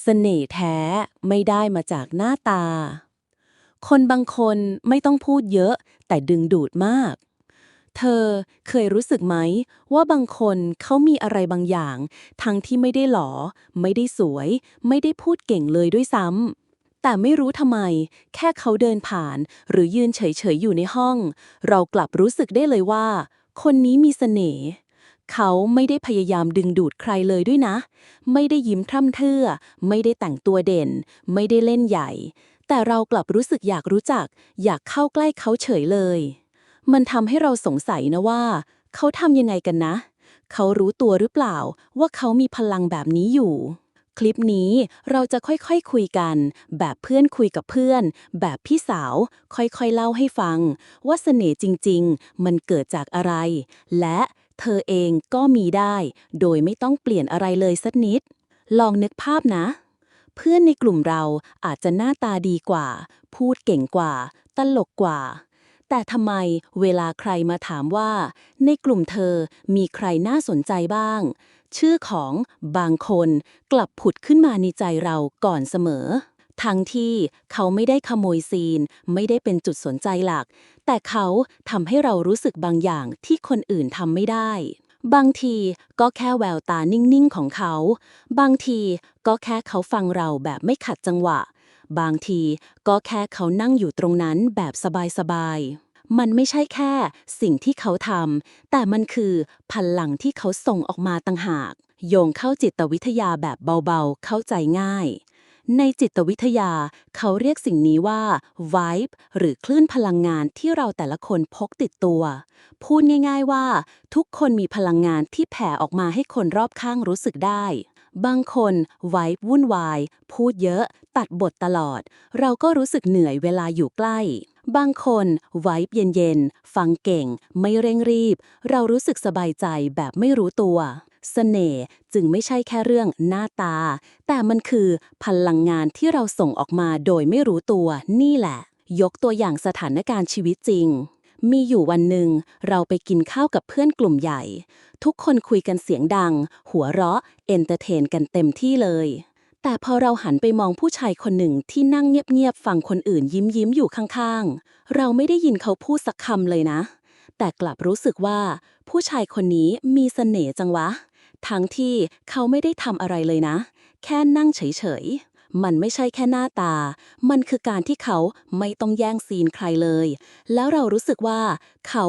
เสน่ห์แท้ไม่ได้มาจากหน้าตา คนบางคนไม่ต้องพูดเยอะ แต่ดึงดูดมาก เธอเคยรู้สึกไหม ว่าบางคนเขามีอะไรบางอย่าง ทั้งที่ไม่ได้หลอ ไม่ได้สวย ไม่ได้พูดเก่งเลยด้วยซ้ำแต่ไม่รู้ทำไม แค่เขาเดินผ่าน หรือยืนเฉยๆอยู่ในห้อง เรากลับรู้สึกได้เลยว่า คนนี้มีเสน่ห์ เขาไม่ได้พยายามดึงดูดใครเลยด้วยนะ ไม่ได้ยิ้มพร่ำเพรื่อ ไม่ได้แต่งตัวเด่น ไม่ได้เล่นใหญ่ แต่เรากลับรู้สึกอยากรู้จัก อยากเข้าใกล้เขาเฉยเลย มันทำให้เราสงสัยนะว่า เขาทำยังไงกันนะ เขารู้ตัวหรือเปล่าว่าเขามีพลังแบบนี้อยู่คลิปนี้เราจะค่อยๆคคุยกัน แบบเพื่อนคุยกับเพื่อน แบบพี่สาว ค่อยๆเล่าให้ฟัง ว่าเสน่ห์จริงๆ มันเกิดจากอะไร และ เธอเองก็มีได้ โดยไม่ต้องเปลี่ยนอะไรเลยสักนิด ลองนึกภาพนะ เพื่อนในกลุ่มเราอาจจะหน้าตาดีกว่า พูดเก่งกว่า ตลกกว่า แต่ทำไมเวลาใครมาถามว่า ในกลุ่มเธอมีใครน่าสนใจบ้าง ชื่อของบางคนกลับผุดขึ้นมาในใจเราก่อนเสมอ ทั้งที่เขาไม่ได้ขโมยซีน ไม่ได้เป็นจุดสนใจหลัก แต่เขาทำให้เรารู้สึกบางอย่างที่คนอื่นทำไม่ได้ บางทีก็แค่แววตานิ่งๆของเขา บางทีก็แค่เขาฟังเราแบบไม่ขัดจังหวะ บางทีก็แค่เขานั่งอยู่ตรงนั้นแบบสบายๆมันไม่ใช่แค่สิ่งที่เขาทำ แต่มันคือพลังที่เขาส่งออกมาต่างหาก โยงเข้าจิตวิทยาแบบเบาๆ เข้าใจง่าย ในจิตวิทยา เขาเรียกสิ่งนี้ว่า vibe หรือคลื่นพลังงานที่เราแต่ละคนพกติดตัว พูดง่ายๆว่า ทุกคนมีพลังงานที่แผ่ออกมาให้คนรอบข้างรู้สึกได้ บางคนไว้วุ่นวาย พูดเยอะ ตัดบทตลอด เราก็รู้สึกเหนื่อยเวลาอยู่ใกล้บางคนไว้เย็นๆ ฟังเก่ง ไม่เร่งรีบ เรารู้สึกสบายใจแบบไม่รู้ตัว เสน่ห์จึงไม่ใช่แค่เรื่องหน้าตา แต่มันคือพลังงานที่เราส่งออกมาโดยไม่รู้ตัวนี่แหละ ยกตัวอย่างสถานการณ์ชีวิตจริง มีอยู่วันหนึ่ง เราไปกินข้าวกับเพื่อนกลุ่มใหญ่ ทุกคนคุยกันเสียงดัง หัวเราะเอนเตอร์เทนกันเต็มที่เลยแต่พอเราหันไปมองผู้ชายคนหนึ่งที่นั่งเงียบๆฟังคนอื่นยิ้มยิ้มอยู่ข้างๆ เราไม่ได้ยินเขาพูดสักคำเลยนะ แต่กลับรู้สึกว่า ผู้ชายคนนี้มีเสน่ห์จังวะ ทั้งที่เขาไม่ได้ทำอะไรเลยนะ แค่นั่งเฉยๆ มันไม่ใช่แค่หน้าตา มันคือการที่เขาไม่ต้องแย่งซีนใครเลย แล้วเรารู้สึกว่า เขา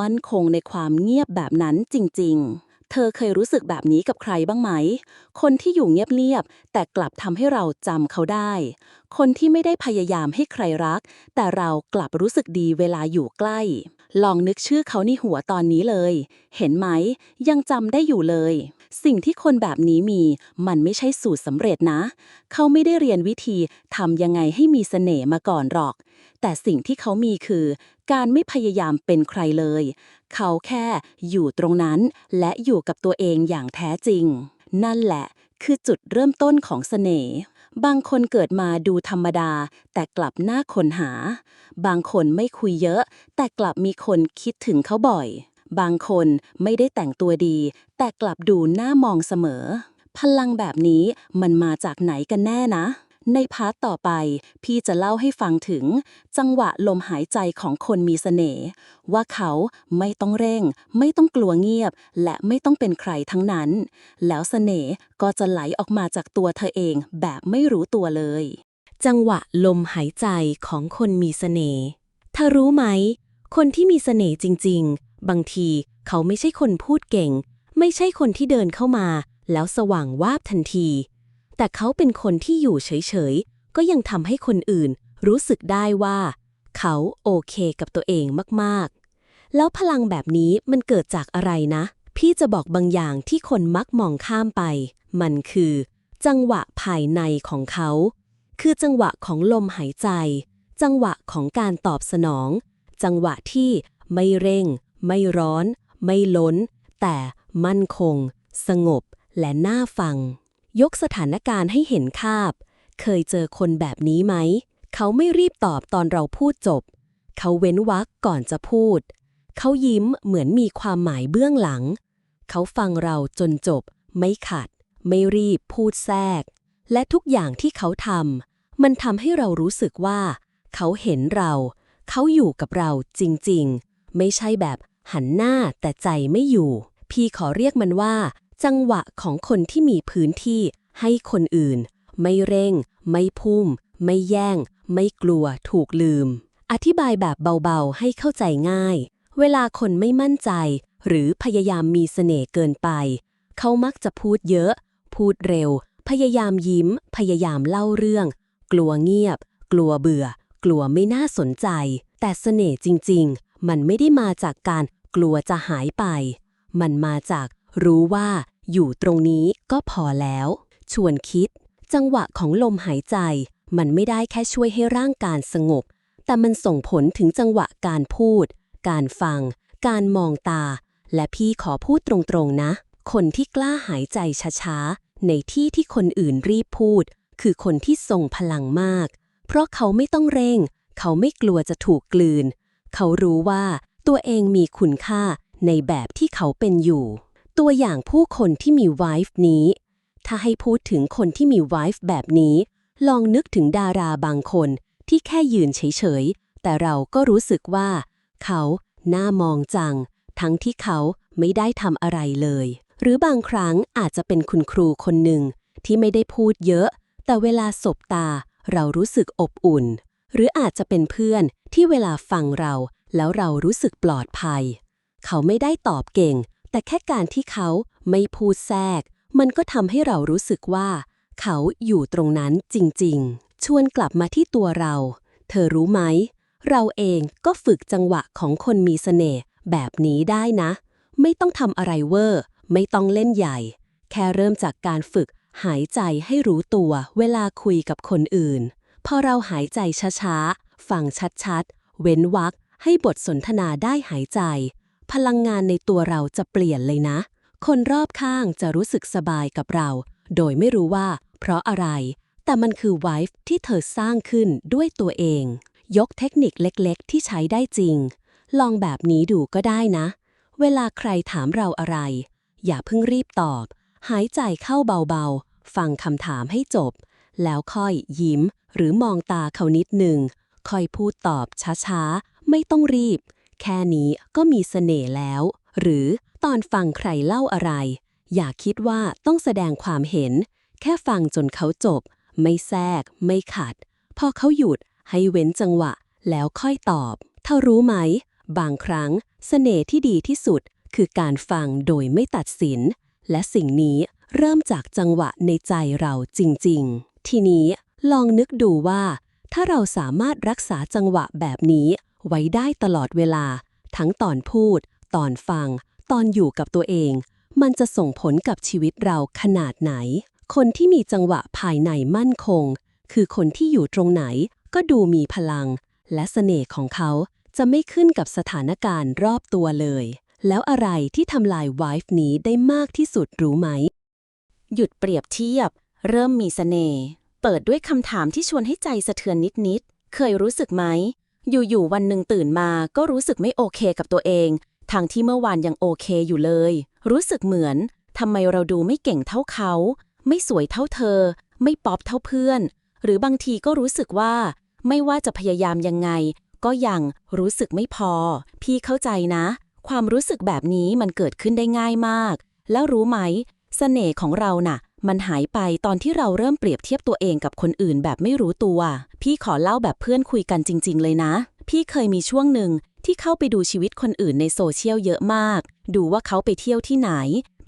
มั่นคงในความเงียบแบบนั้นจริงๆเธอเคยรู้สึกแบบนี้กับใครบ้างไหม คนที่อยู่เงียบๆ แต่กลับทำให้เราจำเขาได้ คนที่ไม่ได้พยายามให้ใครรัก แต่เรากลับรู้สึกดีเวลาอยู่ใกล้ ลองนึกชื่อเขาในหัวตอนนี้เลย เห็นไหม ยังจำได้อยู่เลย สิ่งที่คนแบบนี้มี มันไม่ใช่สูตรสำเร็จนะ เขาไม่ได้เรียนวิธีทำยังไงให้มีเสน่ห์มาก่อนหรอก แต่สิ่งที่เขามีคือ การไม่พยายามเป็นใครเลย เขาแค่อยู่ตรงนั้น และอยู่กับตัวเองอย่างแท้จริง นั่นแหละ คือจุดเริ่มต้นของเสน่ห์บางคนเกิดมาดูธรรมดา แต่กลับน่าคนหา บางคนไม่คุยเยอะ แต่กลับมีคนคิดถึงเขาบ่อย บางคนไม่ได้แต่งตัวดี แต่กลับดูน่ามองเสมอ พลังแบบนี้มันมาจากไหนกันแน่นะ ในพาร์ทต่อไป พี่จะเล่าให้ฟังถึง จังหวะลมหายใจของคนมีเสน่ห์ว่าเขาไม่ต้องเร่ง ไม่ต้องกลัวเงียบ และไม่ต้องเป็นใครทั้งนั้น แล้วเสน่ห์ก็จะไหลออกมาจากตัวเธอเองแบบไม่รู้ตัวเลย จังหวะลมหายใจของคนมีเสน่ห์เธอรู้ไหม คนที่มีเสน่ห์จริง ๆ บางทีเขาไม่ใช่คนพูดเก่ง ไม่ใช่คนที่เดินเข้ามา แล้วสว่างวาบทันที แต่เขาเป็นคนที่อยู่เฉยๆ ก็ยังทำให้คนอื่นรู้สึกได้ว่า เขาโอเคกับตัวเองมากๆ แล้วพลังแบบนี้มันเกิดจากอะไรนะ พี่จะบอกบางอย่างที่คนมักมองข้ามไป มันคือ จังหวะภายในของเขา คือจังหวะของลมหายใจ จังหวะของการตอบสนอง จังหวะที่ไม่เร่ง ไม่ร้อน ไม่ล้น แต่มั่นคง สงบ และน่าฟัง ยกสถานการณ์ให้เห็นภาพเคยเจอคนแบบนี้ไหม เขาไม่รีบตอบตอนเราพูดจบ เขาเว้นวรรคก่อนจะพูด เขายิ้มเหมือนมีความหมายเบื้องหลัง เขาฟังเราจนจบ ไม่ขัด ไม่รีบพูดแทรก และทุกอย่างที่เขาทำมันทำให้เรารู้สึกว่า เขาเห็นเรา เขาอยู่กับเราจริงๆ ไม่ใช่แบบ หันหน้าแต่ใจไม่อยู่ พี่ขอเรียกมันว่า จังหวะของคนที่มีพื้นที่ให้คนอื่น ไม่เร่ง ไม่พุ่ม ไม่แย่ง ไม่กลัวถูกลืม อธิบายแบบเบาๆให้เข้าใจง่าย เวลาคนไม่มั่นใจ หรือพยายามมีเสน่ห์เกินไป เขามักจะพูดเยอะ พูดเร็ว พยายามยิ้ม พยายามเล่าเรื่อง กลัวเงียบ กลัวเบื่อ กลัวไม่น่าสนใจ แต่เสน่ห์จริง ๆ มันไม่ได้มาจากการ กลัวจะหายไป มันมาจากรู้ว่าอยู่ตรงนี้ก็พอแล้ว ชวนคิด จังหวะของลมหายใจ มันไม่ได้แค่ช่วยให้ร่างกายสงบ แต่มันส่งผลถึงจังหวะการพูด การฟัง การมองตา และพี่ขอพูดตรงๆนะ คนที่กล้าหายใจช้าๆ ในที่ที่คนอื่นรีบพูด คือคนที่ทรงพลังมาก เพราะเขาไม่ต้องเร่ง เขาไม่กลัวจะถูกกลืน เขารู้ว่า ตัวเองมีคุณค่าในแบบที่เขาเป็นอยู่ ตัวอย่างผู้คนที่มีไวฟ์นี้ ถ้าให้พูดถึงคนที่มีไวฟ์แบบนี้ ลองนึกถึงดาราบางคนที่แค่ยืนเฉยๆ แต่เราก็รู้สึกว่า เขาหน่ามองจัง ทั้งที่เขาไม่ได้ทำอะไรเลย หรือบางครั้งอาจจะเป็นคุณครูคนหนึ่งที่ไม่ได้พูดเยอะ แต่เวลาสบตาเรารู้สึกอบอุ่น หรืออาจจะเป็นเพื่อนที่เวลาฟังเรา แล้วเรารู้สึกปลอดภัย เขาไม่ได้ตอบเก่ง แต่แค่การที่เขาไม่พูดแทรก มันก็ทำให้เรารู้สึกว่า เขาอยู่ตรงนั้นจริงๆ ชวนกลับมาที่ตัวเรา เธอรู้ไหม เราเองก็ฝึกจังหวะของคนมีเสน่ห์แบบนี้ได้นะ ไม่ต้องทำอะไรเวอร์ ไม่ต้องเล่นใหญ่ แค่เริ่มจากการฝึกหายใจให้รู้ตัวเวลาคุยกับคนอื่น พอเราหายใจช้าๆ ฟังชัดๆ เว้นวรรค ให้บทสนทนาได้หายใจ พลังงานในตัวเราจะเปลี่ยนเลยนะ คนรอบข้างจะรู้สึกสบายกับเรา โดยไม่รู้ว่า เพราะอะไร แต่มันคือไวฟ์ที่เธอสร้างขึ้นด้วยตัวเอง ยกเทคนิคเล็กๆ ที่ใช้ได้จริง ลองแบบนี้ดูก็ได้นะ เวลาใครถามเราอะไร อย่าเพิ่งรีบตอบ หายใจเข้าเบาๆ ฟังคำถามให้จบ แล้วค่อยยิ้มหรือมองตาเขานิดหนึ่งค่อยพูดตอบช้าๆ ไม่ต้องรีบ แค่นี้ก็มีเสน่ห์แล้ว หรือตอนฟังใครเล่าอะไร อย่าคิดว่าต้องแสดงความเห็น แค่ฟังจนเขาจบ ไม่แทรก ไม่ขัด พอเขาหยุดให้เว้นจังหวะ แล้วค่อยตอบ เท่ารู้ไหม บางครั้งเสน่ห์ที่ดีที่สุด คือการฟังโดยไม่ตัดสิน และสิ่งนี้เริ่มจากจังหวะในใจเราจริง ๆ ทีนี้ลองนึกดูว่า ถ้าเราสามารถรักษาจังหวะแบบนี้ ไว้ได้ตลอดเวลา ทั้งตอนพูด ตอนฟัง ตอนอยู่กับตัวเอง มันจะส่งผลกับชีวิตเราขนาดไหน คนที่มีจังหวะภายในมั่นคง คือคนที่อยู่ตรงไหนก็ดูมีพลัง และเสน่ห์ของเขาจะไม่ขึ้นกับสถานการณ์รอบตัวเลย แล้วอะไรที่ทำลายไวฟ์นี้ได้มากที่สุดรู้ไหม หยุดเปรียบเทียบ เริ่มมีเสน่ห์ เปิดด้วยคำถามที่ชวนให้ใจสะเทือนนิดๆ เคยรู้สึกไหม อยู่ๆวันหนึ่งตื่นมาก็รู้สึกไม่โอเคกับตัวเองทางที่เมื่อวานยังโอเคอยู่เลย รู้สึกเหมือนทำไมเราดูไม่เก่งเท่าเขา ไม่สวยเท่าเธอ ไม่ป๊อปเท่าเพื่อน หรือบางทีก็รู้สึกว่า ไม่ว่าจะพยายามยังไง ก็ยังรู้สึกไม่พอ พี่เข้าใจนะ ความรู้สึกแบบนี้มันเกิดขึ้นได้ง่ายมาก แล้วรู้ไหมเสน่ห์ของเราน่ะ มันหายไปตอนที่เราเริ่มเปรียบเทียบตัวเองกับคนอื่นแบบไม่รู้ตัว พี่ขอเล่าแบบเพื่อนคุยกันจริง ๆ เลยนะ พี่เคยมีช่วงหนึ่งที่เข้าไปดูชีวิตคนอื่นในโซเชียลเยอะมาก ดูว่าเขาไปเที่ยวที่ไหน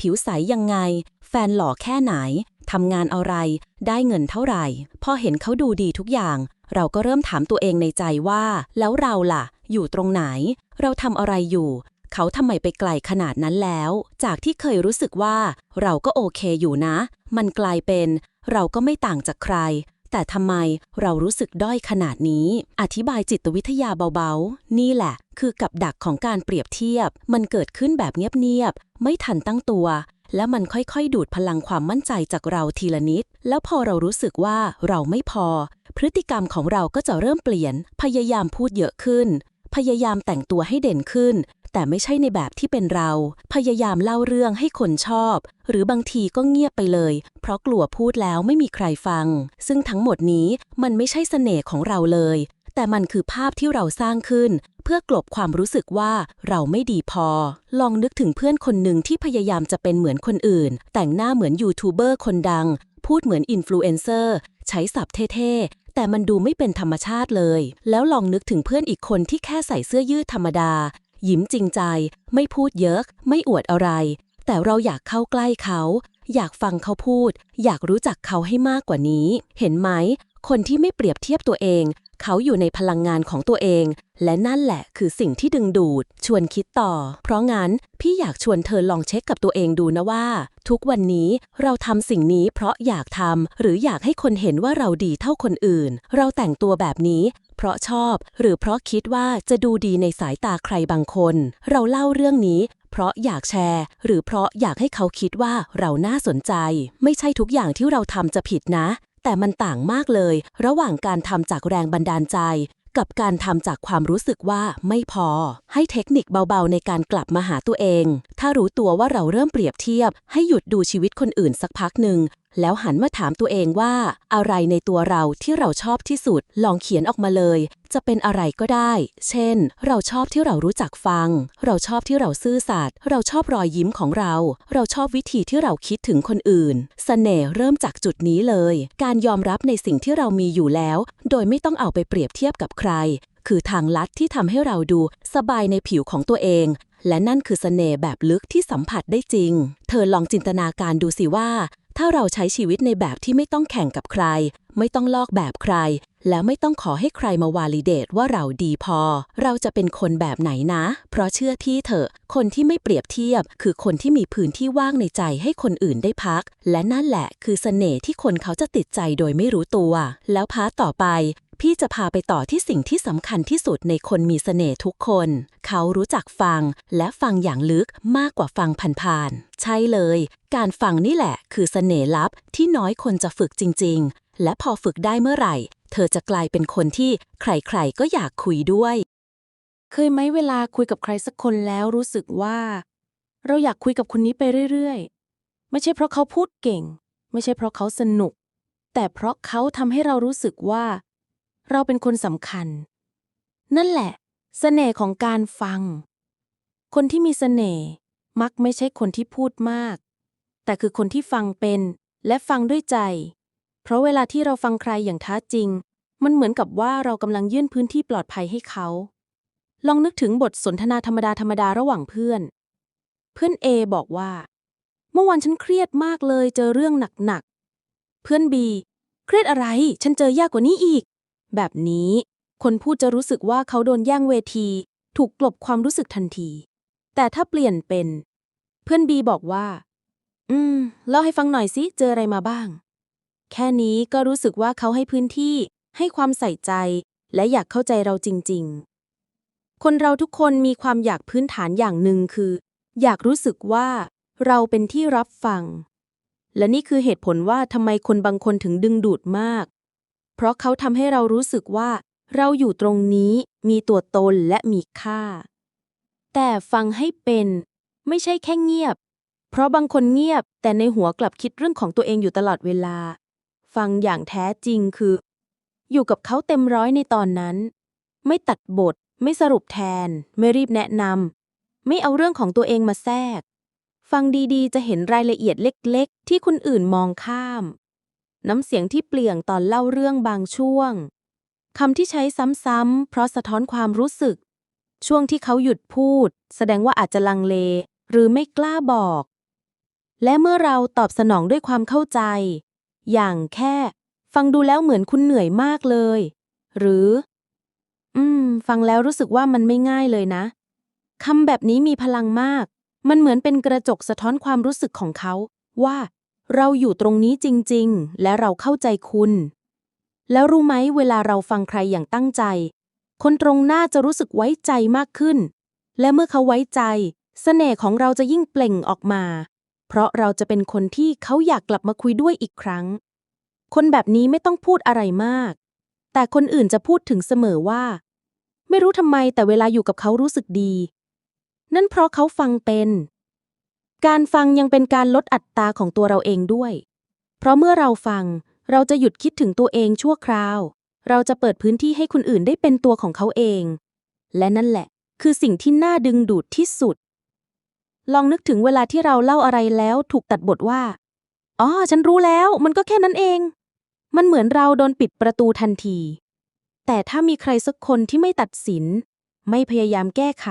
ผิวใสยังไง แฟนหล่อแค่ไหนทำงานอะไร ได้เงินเท่าไหร่ พอเห็นเขาดูดีทุกอย่าง เราก็เริ่มถามตัวเองในใจว่า แล้วเราล่ะ อยู่ตรงไหน เราทำอะไรอยู่ เขาทำไมไปไกลขนาดนั้นแล้ว จากที่เคยรู้สึกว่า เราก็โอเคอยู่นะ มันกลายเป็น เราก็ไม่ต่างจากใคร แต่ทำไมเรารู้สึกด้อยขนาดนี้ อธิบายจิตวิทยาเบาๆ นี่แหละ คือกับดักของการเปรียบเทียบ มันเกิดขึ้นแบบเงียบๆ ไม่ทันตั้งตัวแล้วมันค่อยๆ ดูดพลังความมั่นใจจากเราทีละนิด แล้วพอเรารู้สึกว่าเราไม่พอ พฤติกรรมของเราก็จะเริ่มเปลี่ยน พยายามพูดเยอะขึ้น พยายามแต่งตัวให้เด่นขึ้น แต่ไม่ใช่ในแบบที่เป็นเรา พยายามเล่าเรื่องให้คนชอบ หรือบางทีก็เงียบไปเลย เพราะกลัวพูดแล้วไม่มีใครฟัง ซึ่งทั้งหมดนี้มันไม่ใช่เสน่ห์ของเราเลย แต่มันคือภาพที่เราสร้างขึ้น เพื่อกลบความรู้สึกว่าเราไม่ดีพอ ลองนึกถึงเพื่อนคนหนึ่งที่พยายามจะเป็นเหมือนคนอื่น แต่งหน้าเหมือนยูทูบเบอร์คนดังพูดเหมือนอินฟลูเอนเซอร์ ใช้ศัพท์เท่ๆ แต่มันดูไม่เป็นธรรมชาติเลย แล้วลองนึกถึงเพื่อนอีกคนที่แค่ใส่เสื้อยืดธรรมดา ยิ้มจริงใจ ไม่พูดเยอะ ไม่อวดอะไร แต่เราอยากเข้าใกล้เขา อยากฟังเขาพูด อยากรู้จักเขาให้มากกว่านี้ เห็นไหม คนที่ไม่เปรียบเทียบตัวเอง เขาอยู่ในพลังงานของตัวเอง และนั่นแหละคือสิ่งที่ดึงดูด ชวนคิดต่อ เพราะงั้นพี่อยากชวนเธอลองเช็คกับตัวเองดูนะว่า ทุกวันนี้เราทำสิ่งนี้เพราะอยากทำหรืออยากให้คนเห็นว่าเราดีเท่าคนอื่น เราแต่งตัวแบบนี้เพราะชอบ หรือเพราะคิดว่าจะดูดีในสายตาใครบางคน เราเล่าเรื่องนี้เพราะอยากแชร์ หรือเพราะอยากให้เขาคิดว่าเราน่าสนใจ ไม่ใช่ทุกอย่างที่เราทำจะผิดนะ แต่มันต่างมากเลย ระหว่างการทำจากแรงบันดาลใจ กับการทำจากความรู้สึกว่าไม่พอ ให้เทคนิคเบาๆ ในการกลับมาหาตัวเอง ถ้ารู้ตัวว่าเราเริ่มเปรียบเทียบ ให้หยุดดูชีวิตคนอื่นสักพักหนึ่ง แล้วหันมาถามตัวเองว่า อะไรในตัวเราที่เราชอบที่สุด ลองเขียนออกมาเลย จะเป็นอะไรก็ได้ เช่น เราชอบที่เรารู้จักฟัง เราชอบที่เราซื่อสัตย์เราชอบรอยยิ้มของเรา เราชอบวิธีที่เราคิดถึงคนอื่นเสน่ห์เริ่มจากจุดนี้เลย การยอมรับในสิ่งที่เรามีอยู่แล้ว โดยไม่ต้องเอาไปเปรียบเทียบกับใคร คือทางลัดที่ทำให้เราดูสบายในผิวของตัวเองและนั่นคือเสน่ห์แบบลึกที่สัมผัสได้จริง เธอลองจินตนาการดูสิว่า ถ้าเราใช้ชีวิตในแบบที่ไม่ต้องแข่งกับใคร ไม่ต้องลอกแบบใคร แล้วไม่ต้องขอให้ใครมาวาลิเดตว่าเราดีพอ เราจะเป็นคนแบบไหนนะ เพราะเชื่อที่เถอะ คนที่ไม่เปรียบเทียบ คือคนที่มีพื้นที่ว่างในใจให้คนอื่นได้พัก และนั่นแหละคือเสน่ห์ที่คนเขาจะติดใจโดยไม่รู้ตัว แล้วพาร์ทต่อไป พี่จะพาไปต่อที่สิ่งที่สำคัญที่สุดในคนมีเสน่ห์ทุกคน เขารู้จักฟังและฟังอย่างลึกมากกว่าฟังผ่านๆ ใช่เลย การฟังนี่แหละคือเสน่ห์ลับที่น้อยคนจะฝึกจริง ๆ และพอฝึกได้เมื่อไหร่ เธอจะกลายเป็นคนที่ใครๆ ก็อยากคุยด้วย เคยไหมเวลาคุยกับใครสักคนแล้วรู้สึกว่า เราอยากคุยกับคนนี้ไปเรื่อยๆ ไม่ใช่เพราะเขาพูดเก่ง ไม่ใช่เพราะเขาสนุก แต่เพราะเขาทำให้เรารู้สึกว่า เราเป็นคนสำคัญ นั่นแหละเสน่ห์ของการฟัง คนที่มีเสน่ห์มักไม่ใช่คนที่พูดมาก แต่คือคนที่ฟังเป็นและฟังด้วยใจ เพราะเวลาที่เราฟังใครอย่างท้าจริง มันเหมือนกับว่าเรากำลังยื่นพื้นที่ปลอดภัยให้เขา ลองนึกถึงบทสนทนาธรรมดาธรรมดาระหว่างเพื่อน เพื่อน A บอกว่า เมื่อวานฉันเครียดมากเลยเจอเรื่องหนักๆ เพื่อน B เครียดอะไร ฉันเจอยากกว่านี้อีก แบบนี้ คนพูดจะรู้สึกว่าเขาโดนแย่งเวที ถูกกลบความรู้สึกทันที แต่ถ้าเปลี่ยนเป็น เพื่อน B บอกว่า อืม เล่าให้ฟังหน่อยสิเจออะไรมาบ้าง แค่นี้ก็รู้สึกว่าเขาให้พื้นที่ ให้ความใส่ใจ และอยากเข้าใจเราจริง ๆ คนเราทุกคนมีความอยากพื้นฐานอย่างหนึ่งคือ อยากรู้สึกว่า เราเป็นที่รับฟังและนี่คือเหตุผลว่าทำไมคนบางคนถึงดึงดูดมาก เพราะเขาทำให้เรารู้สึกว่า เราอยู่ตรงนี้มีตัวตนและมีค่า แต่ฟังให้เป็น ไม่ใช่แค่เงียบ เพราะบางคนเงียบ แต่ในหัวกลับคิดเรื่องของตัวเองอยู่ตลอดเวลา ฟังอย่างแท้จริงคือ อยู่กับเขาเต็มร้อยในตอนนั้น ไม่ตัดบท ไม่สรุปแทน ไม่รีบแนะนำไม่เอาเรื่องของตัวเองมาแทรกฟังดีๆ จะเห็นรายละเอียดเล็ก ๆ ที่คนอื่นมองข้าม น้ำเสียงที่เปลี่ยงตอนเล่าเรื่องบางช่วงคำที่ใช้ซ้ำๆเพราะสะท้อนความรู้สึก ช่วงที่เขาหยุดพูด แสดงว่าอาจจะลังเล หรือไม่กล้าบอก และเมื่อเราตอบสนองด้วยความเข้าใจ อย่างแค่ ฟังดูแล้วเหมือนคุณเหนื่อยมากเลย หรือ อืม ฟังแล้วรู้สึกว่ามันไม่ง่ายเลยนะคำแบบนี้มีพลังมาก มันเหมือนเป็นกระจกสะท้อนความรู้สึกของเขา ว่า เราอยู่ตรงนี้จริง ๆ และเราเข้าใจคุณ แล้วรู้ไหมเวลาเราฟังใครอย่างตั้งใจ คนตรงหน้าจะรู้สึกไว้ใจมากขึ้น และเมื่อเขาไว้ใจเสน่ห์ของเราจะยิ่งเปล่งออกมา เพราะเราจะเป็นคนที่เขาอยากกลับมาคุยด้วยอีกครั้ง คนแบบนี้ไม่ต้องพูดอะไรมาก แต่คนอื่นจะพูดถึงเสมอว่า ไม่รู้ทำไมแต่เวลาอยู่กับเขารู้สึกดี นั่นเพราะเขาฟังเป็น การฟังยังเป็นการลดอัตราของตัวเราเองด้วย เพราะเมื่อเราฟัง เราจะหยุดคิดถึงตัวเองชั่วคราว เราจะเปิดพื้นที่ให้คนอื่นได้เป็นตัวของเขาเอง และนั่นแหละ คือสิ่งที่น่าดึงดูดที่สุด ลองนึกถึงเวลาที่เราเล่าอะไรแล้วถูกตัดบทว่า อ๋อ ฉันรู้แล้ว มันก็แค่นั้นเอง มันเหมือนเราโดนปิดประตูทันที แต่ถ้ามีใครสักคนที่ไม่ตัดสิน ไม่พยายามแก้ไข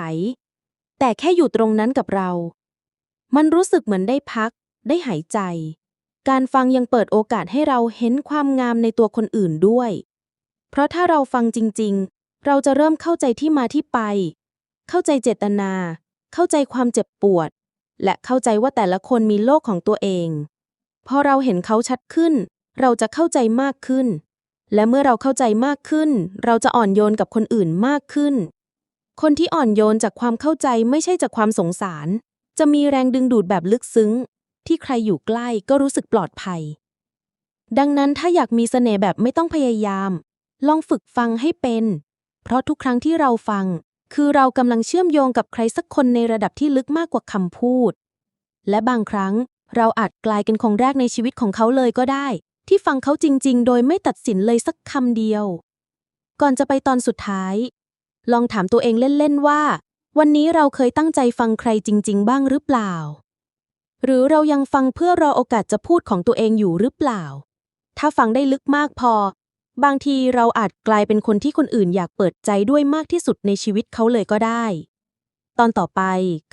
แต่แค่อยู่ตรงนั้นกับเรา มันรู้สึกเหมือนได้พัก ได้หายใจ การฟังยังเปิดโอกาสให้เราเห็นความงามในตัวคนอื่นด้วย เพราะถ้าเราฟังจริง ๆ เราจะเริ่มเข้าใจที่มาที่ไป เข้าใจเจตนา เข้าใจความเจ็บปวด และเข้าใจว่าแต่ละคนมีโลกของตัวเอง พอเราเห็นเขาชัดขึ้น เราจะเข้าใจมากขึ้น และเมื่อเราเข้าใจมากขึ้น เราจะอ่อนโยนกับคนอื่นมากขึ้น คนที่อ่อนโยนจากความเข้าใจไม่ใช่จากความสงสาร จะมีแรงดึงดูดแบบลึกซึ้ง ที่ใครอยู่ใกล้ก็รู้สึกปลอดภัย ดังนั้นถ้าอยากมีเสน่ห์แบบไม่ต้องพยายาม ลองฝึกฟังให้เป็น เพราะทุกครั้งที่เราฟัง คือเรากำลังเชื่อมโยงกับใครสักคนในระดับที่ลึกมากกว่าคำพูด และบางครั้งเราอาจกลายเป็นคนแรกในชีวิตของเขาเลยก็ได้ ที่ฟังเขาจริง ๆ โดยไม่ตัดสินเลยสักคำเดียว ก่อนจะไปตอนสุดท้าย ลองถามตัวเองเล่น ๆ ว่า วันนี้เราเคยตั้งใจฟังใครจริง ๆ บ้างหรือเปล่า หรือเรายังฟังเพื่อรอโอกาสจะพูดของตัวเองอยู่หรือเปล่า ถ้าฟังได้ลึกมากพอ บางทีเราอาจกลายเป็นคนที่คนอื่นอยากเปิดใจด้วยมากที่สุดในชีวิตเขาเลยก็ได้ ตอนต่อไป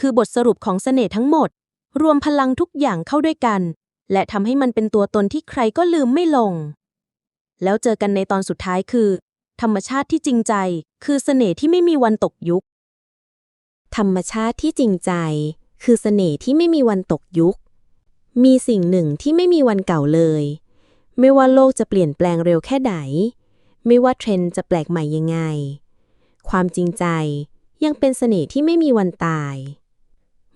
คือบทสรุปของเสน่ห์ทั้งหมด รวมพลังทุกอย่างเข้าด้วยกัน และทำให้มันเป็นตัวตนที่ใครก็ลืมไม่ลง แล้วเจอกันในตอนสุดท้ายคือ ธรรมชาติที่จริงใจ คือเสน่ห์ที่ไม่มีวันตกยุค ธรรมชาติที่จริงใจ คือเสน่ห์ที่ไม่มีวันตกยุค มีสิ่งหนึ่งที่ไม่มีวันเก่าเลย ไม่ว่าโลกจะเปลี่ยนแปลงเร็วแค่ไหน ไม่ว่าเทรนด์จะแปลกใหม่ยังไง ความจริงใจยังเป็นเสน่ห์ที่ไม่มีวันตาย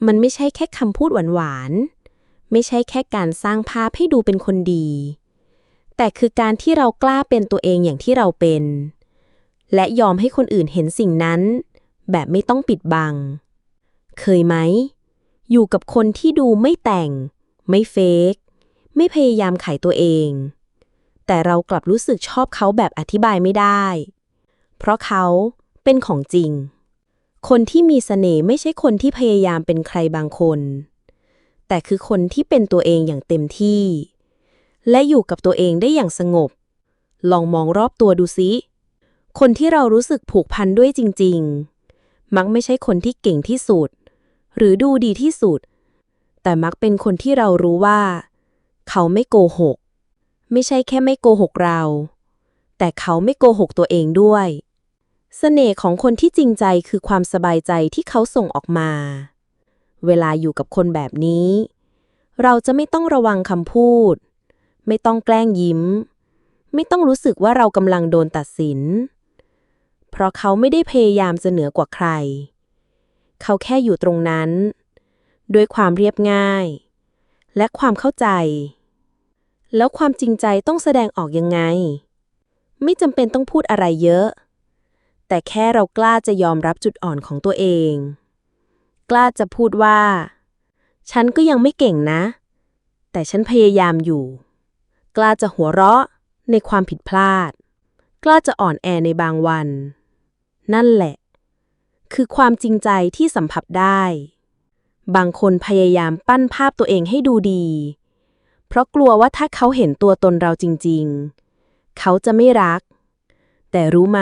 มันไม่ใช่แค่คำพูดหวานๆ ไม่ใช่แค่การสร้างภาพให้ดูเป็นคนดี แต่คือการที่เรากล้าเป็นตัวเองอย่างที่เราเป็น และยอมให้คนอื่นเห็นสิ่งนั้น แบบไม่ต้องปิดบัง เคยไหม อยู่กับคนที่ดูไม่แต่ง ไม่เฟกไม่พยายามขายตัวเอง แต่เรากลับรู้สึกชอบเขาแบบอธิบายไม่ได้ เพราะเขาเป็นของจริง คนที่มีเสน่ห์ไม่ใช่คนที่พยายามเป็นใครบางคน แต่คือคนที่เป็นตัวเองอย่างเต็มที่ และอยู่กับตัวเองได้อย่างสงบ ลองมองรอบตัวดูซิคนที่เรารู้สึกผูกพันด้วยจริง ๆ มักไม่ใช่คนที่เก่งที่สุด หรือดูดีที่สุด แต่มักเป็นคนที่เรารู้ว่า เขาไม่โกหก ไม่ใช่แค่ไม่โกหกเรา แต่เขาไม่โกหกตัวเองด้วย เสน่ห์ของคนที่จริงใจคือความสบายใจที่เขาส่งออกมา เวลาอยู่กับคนแบบนี้ เราจะไม่ต้องระวังคำพูด ไม่ต้องแกล้งยิ้ม ไม่ต้องรู้สึกว่าเรากำลังโดนตัดสิน เพราะเขาไม่ได้พยายามจะเหนือกว่าใคร เขาแค่อยู่ตรงนั้น ด้วยความเรียบง่าย และความเข้าใจ แล้วความจริงใจต้องแสดงออกยังไง ไม่จำเป็นต้องพูดอะไรเยอะ แต่แค่เรากล้าจะยอมรับจุดอ่อนของตัวเอง กล้าจะพูดว่า ฉันก็ยังไม่เก่งนะ แต่ฉันพยายามอยู่ กล้าจะหัวเราะในความผิดพลาด กล้าจะอ่อนแอในบางวัน นั่นแหละ คือความจริงใจที่สัมผัสได้ บางคนพยายามปั้นภาพตัวเองให้ดูดี เพราะกลัวว่าถ้าเขาเห็นตัวตนเราจริง ๆ เขาจะไม่รัก แต่รู้ไหม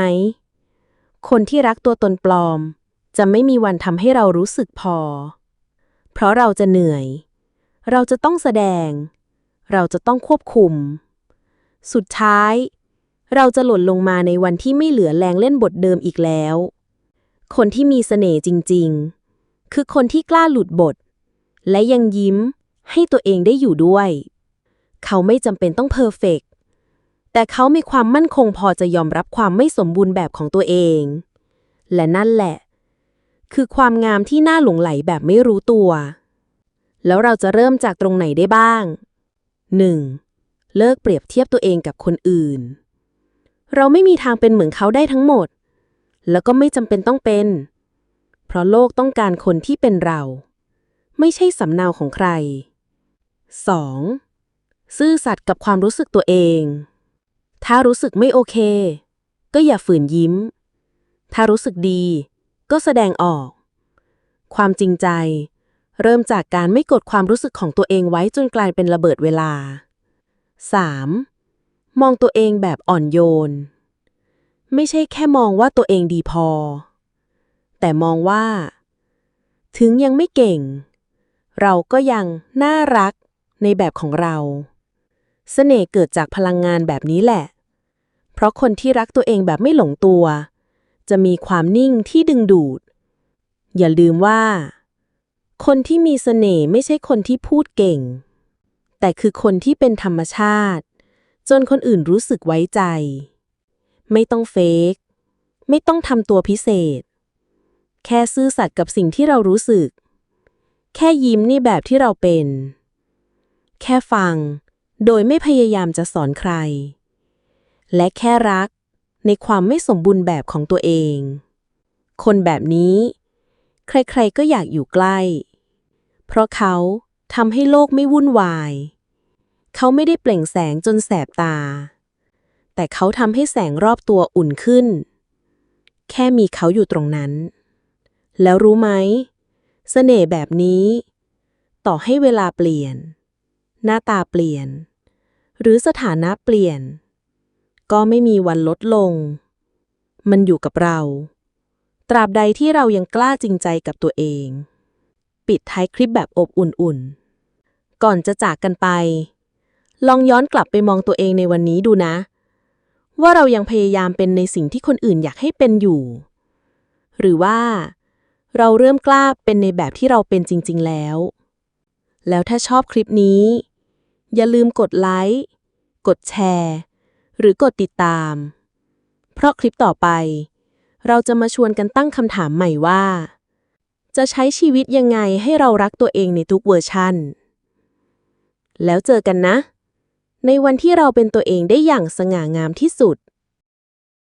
คนที่รักตัวตนปลอม จะไม่มีวันทำให้เรารู้สึกพอ เพราะเราจะเหนื่อย เราจะต้องแสดง เราจะต้องควบคุม สุดท้าย เราจะหล่นลงมาในวันที่ไม่เหลือแรงเล่นบทเดิมอีกแล้ว คนที่มีเสน่ห์จริง ๆ คือคนที่กล้าหลุดบท และยังยิ้มให้ตัวเองได้อยู่ด้วย เขาไม่จำเป็นต้องเพอร์เฟกต์แต่เขามีความมั่นคงพอจะยอมรับความไม่สมบูรณ์แบบของตัวเอง และนั่นแหละ คือความงามที่น่าหลงไหลแบบไม่รู้ตัว แล้วเราจะเริ่มจากตรงไหนได้บ้าง 1. เลิกเปรียบเทียบตัวเองกับคนอื่น เราไม่มีทางเป็นเหมือนเขาได้ทั้งหมด แล้วก็ไม่จำเป็นต้องเป็น เพราะโลกต้องการคนที่เป็นเรา ไม่ใช่สำเนาของใคร 2. ซื่อสัตย์กับความรู้สึกตัวเอง ถ้ารู้สึกไม่โอเค ก็อย่าฝืนยิ้ม ถ้ารู้สึกดี ก็แสดงออก ความจริงใจ เริ่มจากการไม่กดความรู้สึกของตัวเองไว้จนกลายเป็นระเบิดเวลา 3. มองตัวเองแบบอ่อนโยน ไม่ใช่แค่มองว่าตัวเองดีพอ แต่มองว่า ถึงยังไม่เก่ง เราก็ยังน่ารักในแบบของเราเสน่ห์เกิดจากพลังงานแบบนี้แหละ เพราะคนที่รักตัวเองแบบไม่หลงตัว จะมีความนิ่งที่ดึงดูด อย่าลืมว่า คนที่มีเสน่ห์ไม่ใช่คนที่พูดเก่ง แต่คือคนที่เป็นธรรมชาติ จนคนอื่นรู้สึกไว้ใจ ไม่ต้องเฟกไม่ต้องทำตัวพิเศษ แค่ซื่อสัตย์กับสิ่งที่เรารู้สึก แค่ยิ้มในแบบที่เราเป็น แค่ฟัง โดยไม่พยายามจะสอนใคร และแค่รักในความไม่สมบูรณ์แบบของตัวเอง คนแบบนี้ ใครๆก็อยากอยู่ใกล้ เพราะเขาทำให้โลกไม่วุ่นวาย เขาไม่ได้เปล่งแสงจนแสบตา แต่เขาทำให้แสงรอบตัวอุ่นขึ้น แค่มีเขาอยู่ตรงนั้น แล้วรู้ไหมเสน่ห์แบบนี้ ต่อให้เวลาเปลี่ยน หน้าตาเปลี่ยน หรือสถานะเปลี่ยน ก็ไม่มีวันลดลง มันอยู่กับเรา ตราบใดที่เรายังกล้าจริงใจกับตัวเอง ปิดท้ายคลิปแบบอบอุ่นๆ ก่อนจะจากกันไป ลองย้อนกลับไปมองตัวเองในวันนี้ดูนะ ว่าเรายังพยายามเป็นในสิ่งที่คนอื่นอยากให้เป็นอยู่ หรือว่า เราเริ่มกล้าเป็นในแบบที่เราเป็นจริง ๆ แล้ว แล้วถ้าชอบคลิปนี้ อย่าลืมกดไลค์กดแชร์ หรือกดติดตาม เพราะคลิปต่อไป เราจะมาชวนกันตั้งคำถามใหม่ว่า จะใช้ชีวิตยังไงให้เรารักตัวเองในทุกเวอร์ชันแล้วเจอกันนะ ในวันที่เราเป็นตัวเองได้อย่างสง่างามที่สุด